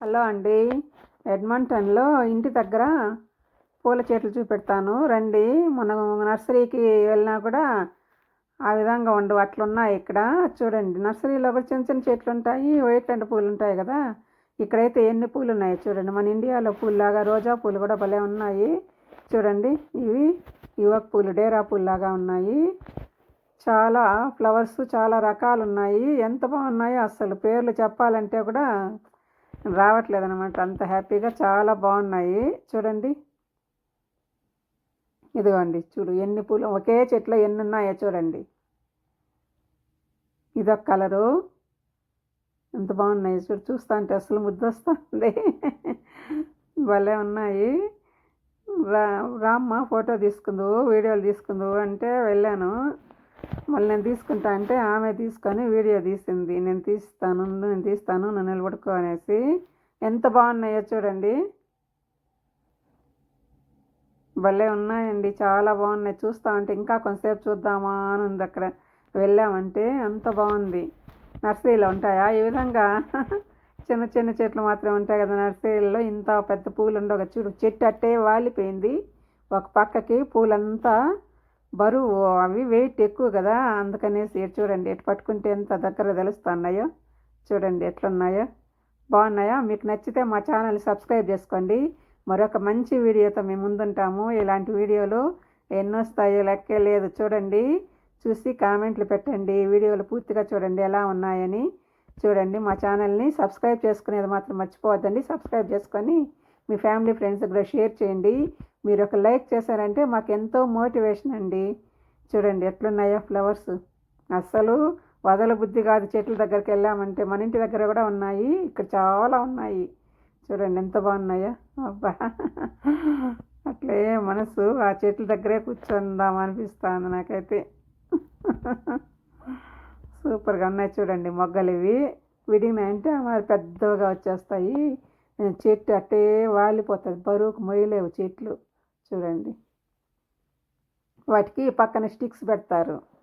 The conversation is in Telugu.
హలో అండి. ఎడ్మంటన్లో ఇంటి దగ్గర పూల చెట్లు చూపెడతాను. రండి. మనం నర్సరీకి వెళ్ళినా కూడా ఆ విధంగా ఉండవు. అట్లున్నాయి ఇక్కడ. చూడండి. నర్సరీలో కూడా చిన్న చిన్న చెట్లు ఉంటాయి వైట్ అండ్ పూలు ఉంటాయి కదా. ఇక్కడైతే ఎన్ని పూలు ఉన్నాయి చూడండి. మన ఇండియాలో పూల్లాగా రోజా పూలు కూడా భలే ఉన్నాయి. చూడండి. ఇవి యువక పూలు డేరా పూల్లాగా ఉన్నాయి. చాలా ఫ్లవర్స్ చాలా రకాలు ఉన్నాయి ఎంత బాగున్నాయో అసలు పేర్లు చెప్పాలంటే కూడా రావట్లేదు అనమాట అంత హ్యాపీగా చాలా బాగున్నాయి. చూడండి. ఇదిగోండి చూడు ఎన్ని పూలు ఒకే చెట్లో ఎన్ని ఉన్నాయో చూడండి. ఇదొక కలరు. ఎంత బాగున్నాయి చూడు చూస్తా అంటే అసలు ముద్దొస్తుంది. భలే ఉన్నాయి. రా రామ్మ ఫోటో తీసుకుందు వీడియోలు తీసుకుందు అంటే వెళ్ళాను. మళ్ళీ నేను తీసుకుంటా అంటే ఆమె తీసుకొని వీడియో తీసింది. నేను తీస్తాను నేను తీస్తాను నన్ను నిలబడుకో అనేసి. ఎంత బాగున్నాయో చూడండి. భలే ఉన్నాయండి. చాలా బాగున్నాయి. చూస్తా ఉంటే ఇంకా కొంతసేపు చూద్దామా అని ఉంది అక్కడ. వెళ్ళామంటే అంత బాగుంది. నర్సరీలో ఉంటాయా? ఈ విధంగా. చిన్న చిన్న చెట్లు మాత్రమే ఉంటాయి కదా నర్సరీలో. ఇంత పెద్ద పూలు ఉండవు చూడు చెట్టు అట్టే వాలిపోయింది. ఒక పక్కకి పూలంతా బరువు అవి వెయిట్ ఎక్కువ కదా అందుకనేసి చూడండి ఎటు పట్టుకుంటే ఎంత దగ్గర తెలుస్తున్నాయో చూడండి ఎట్లున్నాయో. బాగున్నాయా? మీకు నచ్చితే మా ఛానల్ సబ్స్క్రైబ్ చేసుకోండి. మరొక మంచి వీడియోతో మేము ముందుంటాము. ఇలాంటి వీడియోలు ఎన్నో వస్తాయో లెక్కే లేదు. చూడండి చూసి కామెంట్లు పెట్టండి. వీడియోలు పూర్తిగా చూడండి ఎలా ఉన్నాయని. చూడండి మా ఛానల్ని సబ్స్క్రైబ్ చేసుకునేది మాత్రం మర్చిపోవద్దండి. సబ్స్క్రైబ్ చేసుకొని మీ ఫ్యామిలీ ఫ్రెండ్స్ కూడా షేర్ చేయండి. మీరు ఒక లైక్ చేశారంటే మాకు ఎంతో మోటివేషన్ అండి. చూడండి ఎట్లున్నాయో ఫ్లవర్స్. అస్సలు వదల బుద్ధి కాదు చెట్ల దగ్గరికి వెళ్ళామంటే. మన ఇంటి దగ్గర కూడా ఉన్నాయి. ఇక్కడ చాలా ఉన్నాయి. చూడండి ఎంత బాగున్నాయో. అబ్బా. అట్లే మనసు ఆ చెట్ల దగ్గరే కూర్చుందాం అనిపిస్తుంది నాకైతే. సూపర్గా ఉన్నాయి చూడండి మొగ్గలు ఇవి. విడిగినాయంటే మరి పెద్దగా వచ్చేస్తాయి. చెట్టు అట్టే వాలిపోతుంది. బరువుకు మొయ్యలేవు చెట్లు. చూడండి. వాటికి పక్కన స్టిక్స్ పెడతారు.